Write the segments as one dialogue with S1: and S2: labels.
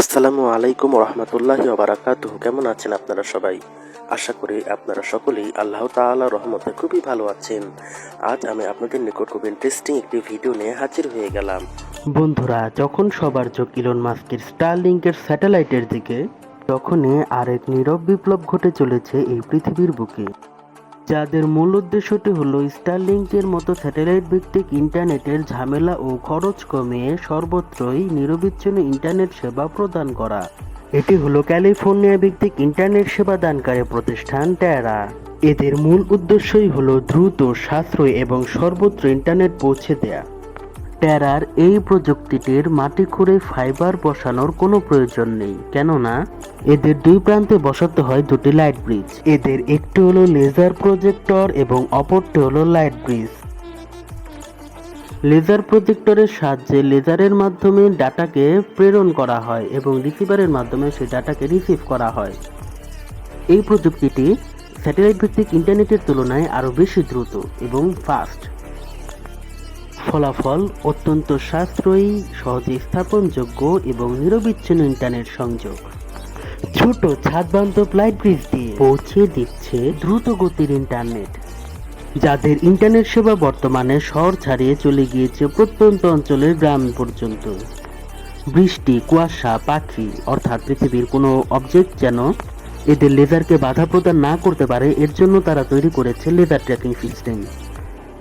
S1: আসসালামু আলাইকুম রহমতুল্লাহি ওবারাকাতুহ কেমন আছেন আপনারা সবাই? আশা করি আপনারা সকলেই আল্লাহ তাআলা রহমতে খুবই ভালো আছেন। আজ আমি আপনাদের নিকট খুব ইন্টারেস্টিং একটি ভিডিও নিয়ে হাজির হয়ে গেলাম। বন্ধুরা, যখন সবার চোখ ইলন মাস্কের স্টারলিংকের স্যাটেলাইটের দিকে, তখনই আরেক নীরব বিপ্লব ঘটে চলেছে এই পৃথিবীর বুকে। যাদের মূল উদ্দেশ্যটি হলো স্টারলিংকের মতো স্যাটেলাইট ভিত্তিক ইন্টারনেটের ঝামেলা ও খরচ কমিয়ে সর্বত্রই নিরবিচ্ছিন্ন ইন্টারনেট সেবা প্রদান করা। এটি হলো ক্যালিফোর্নিয়া ভিত্তিক ইন্টারনেট সেবা দানকারী প্রতিষ্ঠান ট্যারা এদের মূল উদ্দেশ্যই হলো দ্রুত সাশ্রয় এবং সর্বত্র ইন্টারনেট পৌঁছে দেয়া। ট্যারার এই প্রযুক্তিটির মাটি খুঁড়ে ফাইবার বসানোর কোনো প্রয়োজন নেই। কেননা, এদের দুই প্রান্তে বসাতে হয় দুটি লাইট ব্রিজ। এদের একটি হলো লেজার প্রজেক্টর এবং অপরটি হলো লাইট ব্রিজ। লেজার প্রজেক্টরের সাহায্যে লেজারের মাধ্যমে ডাটাকে প্রেরণ করা হয় এবং রিসিভারের মাধ্যমে সেই ডাটাকে রিসিভ করা হয়। এই প্রযুক্তিটি স্যাটেলাইট ভিত্তিক ইন্টারনেটের তুলনায় আরও বেশি দ্রুত এবং ফাস্ট। ফলাফল অত্যন্ত সাশ্রয়ী, সহজে স্থাপনযোগ্য এবং নিরবিচ্ছিন্ন ইন্টারনেট সংযোগ। ছোট ছাদ বান্ধব লাইট ব্রিজ দিয়ে পৌঁছে দিচ্ছে দ্রুত গতির ইন্টারনেট। যাদের ইন্টারনেট সেবা বর্তমানে শহর ছাড়িয়ে চলে গিয়েছে প্রত্যন্ত অঞ্চলের গ্রাম পর্যন্ত। বৃষ্টি, কুয়াশা, পাখি, অর্থাৎ পৃথিবীর কোনো অবজেক্ট যেন এদের লেজারকে বাধা প্রদান না করতে পারে, এর জন্য তারা তৈরি করেছে লেজার ট্র্যাকিং সিস্টেম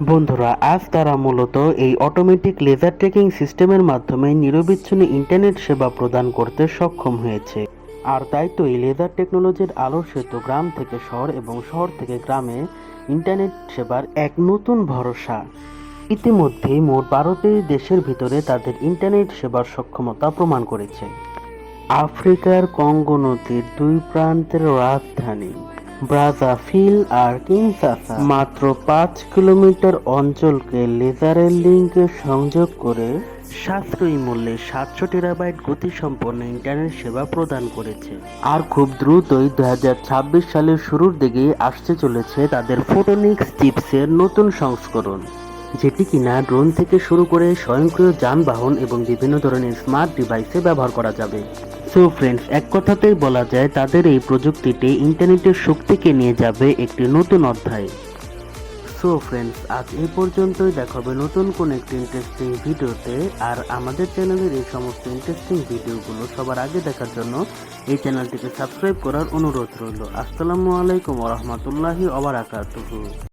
S1: বন্ধুরা, আজ তারা মূলত এই অটোমেটিক লেজার ট্র্যাকিং সিস্টেমের মাধ্যমে নিরবিচ্ছিন্ন ইন্টারনেট সেবা প্রদান করতে সক্ষম হয়েছে। আর তাই তো এই লেজার টেকনোলজির আলো সেতু গ্রাম থেকে শহর এবং শহর থেকে গ্রামে ইন্টারনেট সেবার এক নতুন ভরসা। ইতিমধ্যেই মোট বারোটি দেশের ভিতরে তাদের ইন্টারনেট সেবার সক্ষমতা প্রমাণ করেছে। আফ্রিকার কঙ্গো নদীর দুই প্রান্তের রাজধানী। ব্রাজাফিল আর কিনসাসা। মাত্র পাঁচ কিলোমিটার অঞ্চলকে লেজারের লিঙ্কে সংযোগ করে সাশ্রয়ী মূল্যে সাতশো টেরাবাইট গতিসম্পন্ন ইন্টারনেট সেবা প্রদান করেছে। আর খুব দ্রুতই দু হাজার ছাব্বিশ সালের শুরুর দিকে আসতে চলেছে তাদের ফোটোনিক্স চিপসের নতুন সংস্করণ, যেটি কিনা ড্রোন থেকে শুরু করে স্বয়ংক্রিয় যানবাহন এবং বিভিন্ন ধরনের স্মার্ট ডিভাইসে ব্যবহার করা যাবে। সো ফ্রেন্ডস এক কথাতেই বলা যায়, তাদের এই প্রযুক্তিটি ইন্টারনেটের শক্তিকে নিয়ে যাবে একটি নতুন অধ্যায়। সো ফ্রেন্ডস আজ এই পর্যন্তই দেখাবে নতুন কোন একটি ইন্টারেস্টিং ভিডিওতে। আর আমাদের চ্যানেলের এই সমস্ত ইন্টারেস্টিং ভিডিওগুলো সবার আগে দেখার জন্য এই চ্যানেলটিকে সাবস্ক্রাইব করার অনুরোধ রইল। আসসালামু আলাইকুম রহমতুল্লাহি ওবারাকাতুহু